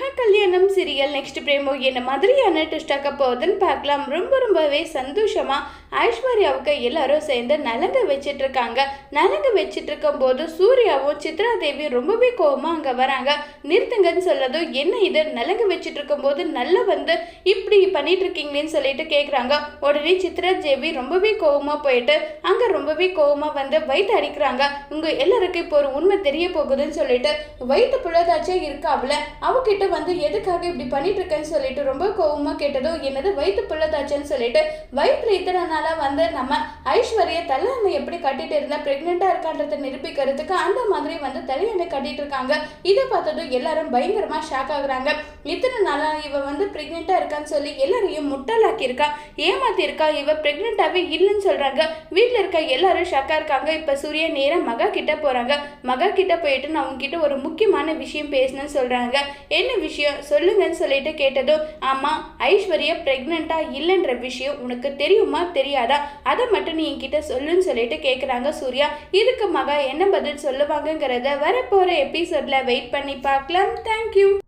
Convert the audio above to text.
what? கல்யாணம் serial next பிரேமோ என்ன மாதிரியான ட்விஸ்டாக்க போகுதுன்னு பார்க்கலாம். ரொம்ப ரொம்பவே சந்தோஷமா ஐஸ்வர்யாவுக்கு எல்லாரும் சேர்ந்து நலங்கு வச்சிட்டு இருக்காங்க. நலங்கு வச்சிட்டு இருக்கும் போது சூர்யாவும் சித்ரா தேவி ரொம்பவே கோவமா அங்க வராங்க. நிறுத்துங்கன்னு சொல்லதும் என்ன இது? நலங்கு வச்சிட்டு இருக்கும் போது நல்லா வந்து இப்படி பண்ணிட்டு இருக்கீங்களேன்னு சொல்லிட்டு கேக்குறாங்க. உடனே சித்ரா தேவி ரொம்பவே கோவமா போயிட்டு அங்க ரொம்பவே கோவமா வந்து வயிற்று அடிக்கிறாங்க. உங்க எல்லாருக்கும் இப்போ ஒரு உண்மை தெரிய போகுதுன்னு சொல்லிட்டு வயிற்று புள்ளதாச்சே இருக்காவில்? அவகிட்ட வந்து எதுக்காக இப்படி பண்ணிட்டு இருக்கேன்னு சொல்லிட்டு ரொம்ப கோவமாக கேட்டதும் என்னது வயிற்று புள்ளதாச்சேன்னு சொல்லிட்டு வயிற்றுல இத்தனை நாளாக வந்து நம்ம ஐஸ்வர்ய தலையணை எப்படி கட்டிட்டு இருந்தா பிரெக்னெண்டா இருக்கான்றதை நிரூபிக்கிறதுக்கு அந்த மாதிரி வந்து தலையணை கட்டிட்டு இருக்காங்க இதை பார்த்ததும் எல்லாரும் பயங்கரமா ஷாக் ஆகுறாங்க. இத்தனை நாளா இவ வந்து பிரெக்னெண்டா இருக்கான்னு சொல்லி எல்லாரையும் முட்டாளாக்கி இருக்கா ஏமாத்தி இருக்கா இவ பிரெக்னெண்டாவே இல்லைன்னு சொல்றாங்க. வீட்டில் இருக்க எல்லாரும் ஷாக்கா இருக்காங்க. இப்ப சூரிய நேரம் மகா கிட்ட போறாங்க. மகா கிட்ட போயிட்டு நான் உங்ககிட்ட ஒரு முக்கியமான விஷயம் பேசணும்னு சொல்றாங்க. என்ன விஷயம்? சொல்லுங்கன்னு சொல்லிட்டு கேட்டதும் ஆமாம் ஐஸ்வர்யா பிரெக்னெண்டா இல்லைன்ற விஷயம் உனக்கு தெரியுமா தெரியாதா? அதை மட்டும் நீ என்கிட்ட சொல்லுன்னு சொல்லிட்டு கேட்குறாங்க சூர்யா. இதுக்கு மகா என்ன பதில் சொல்லுவாங்கங்கிறத வரப்போகிற எபிசோடில் வெயிட் பண்ணி பார்க்கலாம். தேங்க்யூ